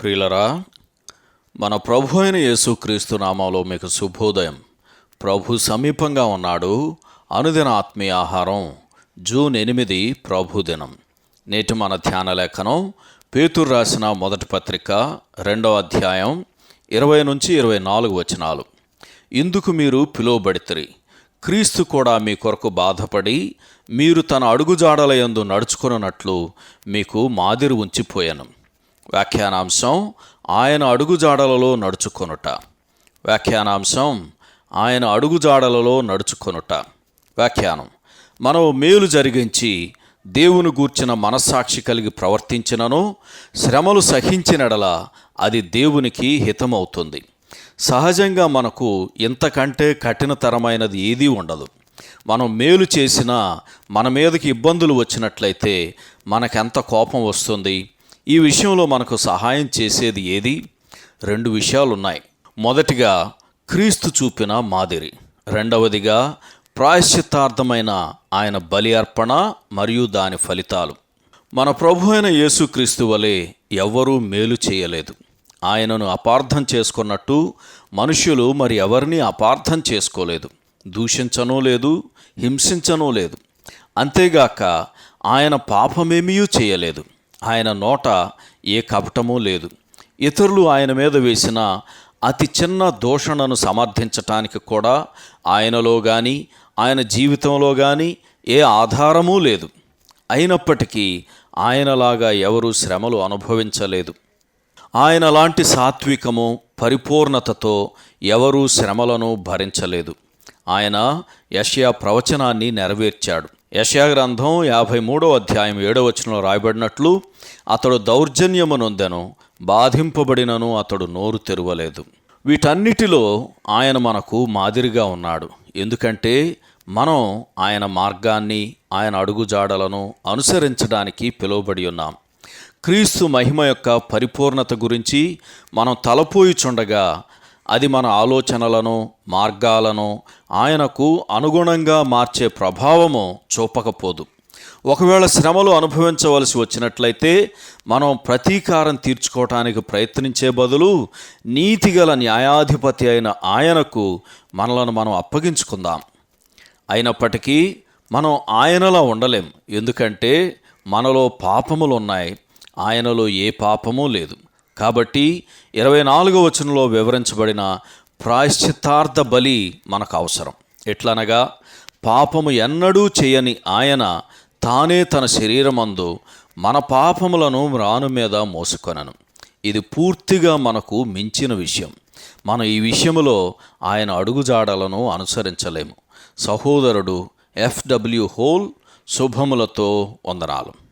ప్రియులరా మన ప్రభు అయిన యేసుక్రీస్తు నామంలో మీకు శుభోదయం. ప్రభు సమీపంగా ఉన్నాడు. అనుదిన ఆత్మీయ ఆహారం జూన్ ఎనిమిది ప్రభు దినం. నేటి మన ధ్యాన లేఖనం పేతురు రాసిన మొదటి పత్రిక రెండవ అధ్యాయం ఇరవై నుంచి ఇరవై నాలుగు వచనాలు. ఇందుకు మీరు పిలువబడితిరి. క్రీస్తు కూడా మీ కొరకు బాధపడి మీరు తన అడుగుజాడల యందు నడుచుకున్నట్లు మీకు మాదిరి ఉంచిపోయాను. వ్యాఖ్యానాంశం ఆయన అడుగుజాడలలో నడుచుకొనుట. వ్యాఖ్యానాంశం ఆయన అడుగుజాడలలో నడుచుకొనుట. వ్యాఖ్యానం. మనం మేలు జరిగించి దేవుని గూర్చిన మనస్సాక్షి కలిగి ప్రవర్తించినను శ్రమలు సహించినడల అది దేవునికి హితమవుతుంది. సహజంగా మనకు ఇంతకంటే కఠినతరమైనది ఏదీ ఉండదు. మనం మేలు చేసినా మన మీదకి ఇబ్బందులు వచ్చినట్లయితే మనకెంత కోపం వస్తుంది? ఈ విషయంలో మనకు సహాయం చేసేది ఏది? రెండు విషయాలు ఉన్నాయి మొదటిగా క్రీస్తు చూపిన మాదిరి. రెండవదిగా ప్రాయశ్చిత్తార్థమైన ఆయన బలి అర్పణ మరియు దాని ఫలితాలు. మన ప్రభు అయిన యేసుక్రీస్తు వలె ఎవ్వరూ మేలు చేయలేదు. ఆయనను అపార్థం చేసుకున్నట్టు మనుష్యులు మరి ఎవరిని అపార్థం చేసుకోలేదు. దూషించనూ లేదు హింసించనూ లేదు. అంతేగాక ఆయన పాపమేమీ చేయలేదు. ఆయన నోట ఏ కపటమూ లేదు. ఇతరులు ఆయన మీద వేసిన అతి చిన్న దూషణను సమర్థించటానికి కూడా ఆయనలో కానీ ఆయన జీవితంలో కానీ ఏ ఆధారమూ లేదు. అయినప్పటికీ ఆయనలాగా ఎవరూ శ్రమలు అనుభవించలేదు. ఆయన లాంటి సాత్వికము పరిపూర్ణతతో ఎవరూ శ్రమలను భరించలేదు. ఆయన యష్యా ప్రవచనాన్ని నెరవేర్చాడు. యషయా గ్రంథం యాభై మూడో అధ్యాయం ఏడవచనంలో రాయబడినట్లు అతడు దౌర్జన్యము నొందెను బాధింపబడినను అతడు నోరు తెరవలేదు. వీటన్నిటిలో ఆయన మనకు మాదిరిగా ఉన్నాడు. ఎందుకంటే మనం ఆయన మార్గాన్ని ఆయన అడుగుజాడలను అనుసరించడానికి పిలువబడి ఉన్నాం. క్రీస్తు మహిమ యొక్క పరిపూర్ణత గురించి మనం తలపోయిచుండగా అది మన ఆలోచనలను మార్గాలను ఆయనకు అనుగుణంగా మార్చే ప్రభావము చూపకపోదు. ఒకవేళ శ్రమలు అనుభవించవలసి వచ్చినట్లయితే మనం ప్రతీకారం తీర్చుకోవటానికి ప్రయత్నించే బదులు నీతిగల న్యాయాధిపతి అయిన ఆయనకు మనలను మనం అప్పగించుకుందాం. అయినప్పటికీ మనం ఆయనలా ఉండలేం. ఎందుకంటే మనలో పాపములు ఉన్నాయి ఆయనలో ఏ పాపము లేదు. కాబట్టి ఇరవై నాలుగో వచనంలో వివరించబడిన ప్రాయశ్చిత్తార్థ బలి మనకు అవసరం. ఎట్లనగా పాపము ఎన్నడూ చేయని ఆయన తానే తన శరీరమందు మన పాపములను రాను మీద మోసుకొనను. ఇది పూర్తిగా మనకు మించిన విషయం. మనం ఈ విషయంలో ఆయన అడుగుజాడలను అనుసరించలేము. సహోదరుడు ఎఫ్డబ్ల్యూ హోల్ శుభములతో వందనాలు.